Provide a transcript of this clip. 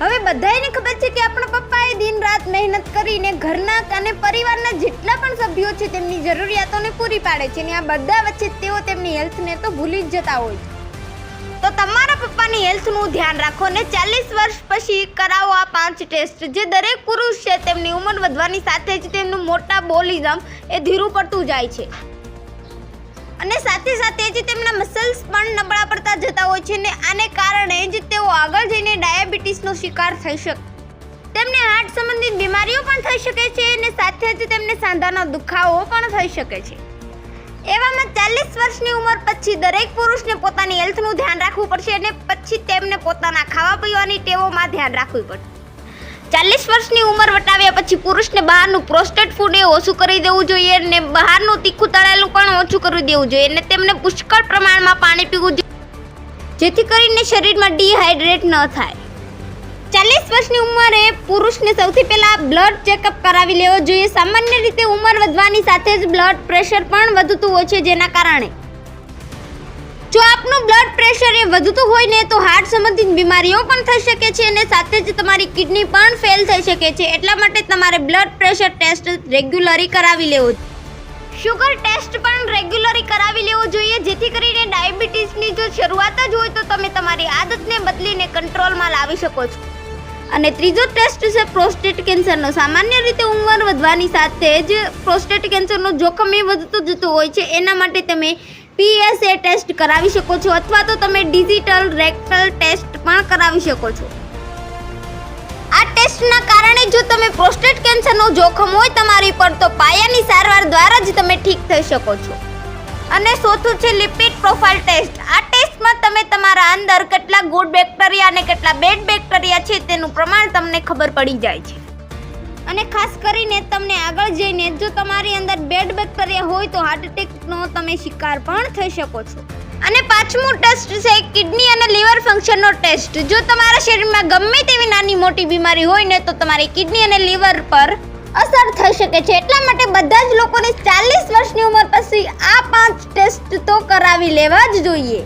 હવે બધાને ખબર છે કે આપણા પપ્પાએ દિન રાત મહેનત કરીને ઘરના અને પરિવારના જેટલા પણ સભ્યો છે તેમની જરૂરિયાતોને પૂરી પાડે છે અને આ બધા વચ્ચે તેઓ તેમની હેલ્થને તો ભૂલી જ જતા હોય છે. તો તમારા પપ્પાની હેલ્થનું ધ્યાન રાખો ને ચાલીસ વર્ષ પછી કરાવો આ પાંચ ટેસ્ટ. જે દરેક પુરુષ છે તેમની ઉંમર વધવાની સાથે જ તેમનું મોટા બોલિઝમ એ ધીરું પડતું જાય છે. અને સાથે સાથે જ તેમના મસલ્સ પણ નબળા પડતા જતા હોય છે ને આને કારણે જ તેઓ આગળ જઈને ડાયાબિટીસનો શિકાર થઈ શકે તેમને હાર્ટ સંબંધિત બીમારીઓ પણ થઈ શકે છે અને સાથે જ તેમને સાંધાનો દુખાવો પણ થઈ શકે છે. એવામાં ચાલીસ વર્ષની ઉંમર પછી દરેક પુરુષને પોતાની હેલ્થનું ધ્યાન રાખવું પડશે અને પછી તેમને પોતાના ખાવા પીવાની ટેવોમાં ધ્યાન રાખવું પડશે ચાલીસ વર્ષની ઉંમર વટાવ્યા પછી પુરુષને બહારનું પ્રોસ્ટેટ ફૂડ એ ઓછું કરી દેવું જોઈએ અને બહારનું તીખું તળેલું પણ ઓછું કરી દેવું જોઈએ અને તેમને પુષ્કળ પ્રમાણમાં પાણી પીવું જોઈએ જેથી કરીને શરીરમાં ડિહાઇડ્રેટ ન થાય. ચાલીસ વર્ષની ઉંમરે પુરુષને સૌથી પહેલા બ્લડ ચેકઅપ કરાવી લેવો જોઈએ. સામાન્ય રીતે ઉંમર વધવાની સાથે જ બ્લડ પ્રેશર પણ વધતું હોય છે જેના કારણે. જો આપનું બ્લડ પ્રેશર એ વધતું હોય ને તો હાર્ટ સંબંધિત બીમારીઓ પણ થઈ શકે છે અને સાથે જ તમારી કિડની પણ ફેલ થઈ શકે છે. એટલા માટે તમારે બ્લડ પ્રેશર ટેસ્ટ રેગ્યુલરી કરાવી લેવો શુગર ટેસ્ટ પણ રેગ્યુલરી કરાવી લેવો જોઈએ. જેથી કરીને ડાયાબિટીસની જો શરૂઆત જ હોય તો તમે તમારી આદતને બદલીને કંટ્રોલમાં લાવી શકો છો. અને ત્રીજો ટેસ્ટ છે પ્રોસ્ટેટ કેન્સરનો. સામાન્ય રીતે ઉંમર વધવાની સાથે જ પ્રોસ્ટેટ કેન્સરનું જોખમ એ વધતું જતું હોય છે. એના માટે તમે પીએસએ ટેસ્ટ કરાવી શકો છો અથવા તો તમે ડિજિટલ રેક્ટલ ટેસ્ટ પણ કરાવી શકો છો. આ ટેસ્ટના કારણે જો તમે પ્રોસ્ટેટ કેન્સરનું જોખમ હોય તમારી પર તો પાયાની સારવાર દ્વારા જ તમે ઠીક થઈ શકો છો. અને ચોથું છે લિપિડ પ્રોફાઇલ ટેસ્ટ. આ ટેસ્ટમાં તમે તમારા અંદર કેટલા ગુડ બેક્ટેરિયા અને કેટલા બેડ બેક્ટેરિયા છે તેનું પ્રમાણ તમને ખબર પડી જાય છે. અને ખાસ કરીને તમને આગળ જઈને જો તમારી અંદર બેડ બેક્ટેરિયા હોય તો હાર્ટ એટેકનો તમે શિકાર પણ થઈ શકો છો. અને પાંચમું ટેસ્ટ છે કિડની અને લીવર ફંક્શનનો ટેસ્ટ જો તમારા શરીરમાં ગમે તેવી નાની મોટી બીમારી હોય ને તો તમારી કિડની અને લીવર પર અસર થઈ શકે છે. એટલા માટે બધા જ લોકોને ચાલીસ વર્ષની ઉંમર પછી આ પાંચ ટેસ્ટ તો કરાવી લેવા જ જોઈએ.